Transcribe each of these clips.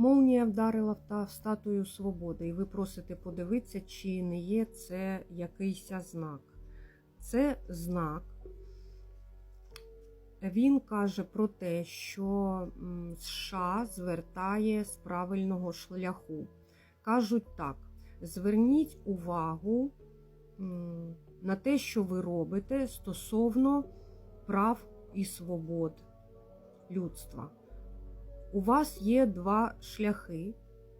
Молнія вдарила в та- статую свободи, і ви просите подивитися, чи не є це якийсь знак. Це знак. Він каже про те, що США звертає з правильного шляху. Кажуть так: зверніть увагу на те, що ви робите стосовно прав і свобод людства. У вас є два шляхи.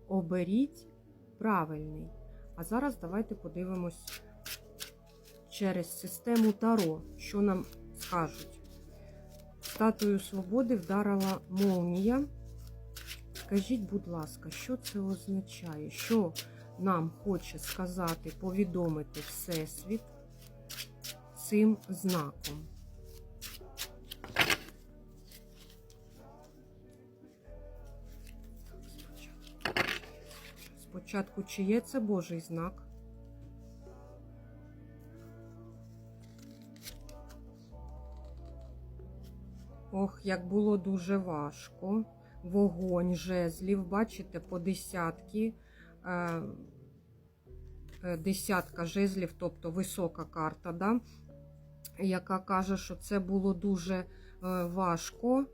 Оберіть правильний. А зараз давайте подивимось через систему Таро, що нам скажуть. Статую свободи вдарила молнія. Скажіть, будь ласка, що це означає? Що нам хоче сказати, повідомити Всесвіт цим знаком? Спочатку, чи є це Божий знак? Ох, як було дуже важко. Вогонь жезлів, бачите, по десятки. Е, е, десятка жезлів, тобто висока карта, да? яка каже, що це було дуже е, важко.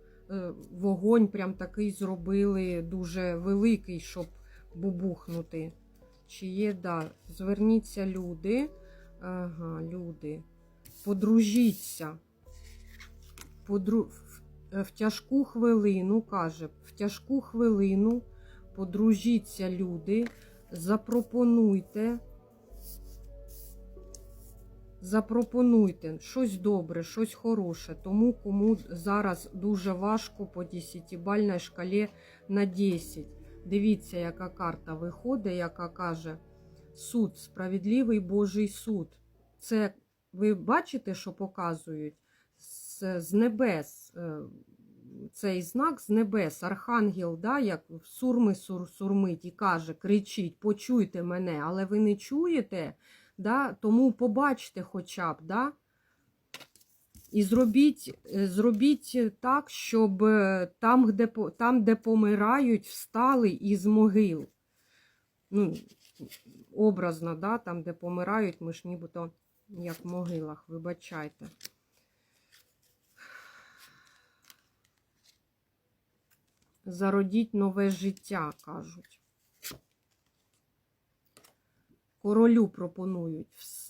Вогонь прям такий зробили дуже великий, щоб бубухнути. Чи є, да, зверніться люди. Ага, люди. Подружіться. Подру... в- тяжку хвилину, каже, в тяжку хвилину подружіться люди, запропонуйте. Запропонуйте щось добре, щось хороше, тому кому зараз дуже важко по 10-бальній шкалі на 10. Дивіться, яка карта виходить, яка каже суд, справедливий Божий суд. Це ви бачите, що показують з, з небес. е, Цей знак з небес, архангел, да, як сурми сур, сурмить і каже, кричить, почуйте мене, але ви не чуєте, да, тому побачте хоча б. Да, і зробіть, е, зробіть так, щоб е, там, де, там, де помирають, встали із могил. Ну, образно, да, там, де помирають, ми ж нібито як в могилах, вибачайте. Зародіть нове життя, кажуть. Королю пропонують.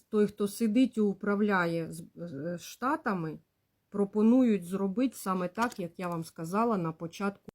Той, хто сидить і управляє Штатами, пропонують зробити саме так, як я вам сказала на початку.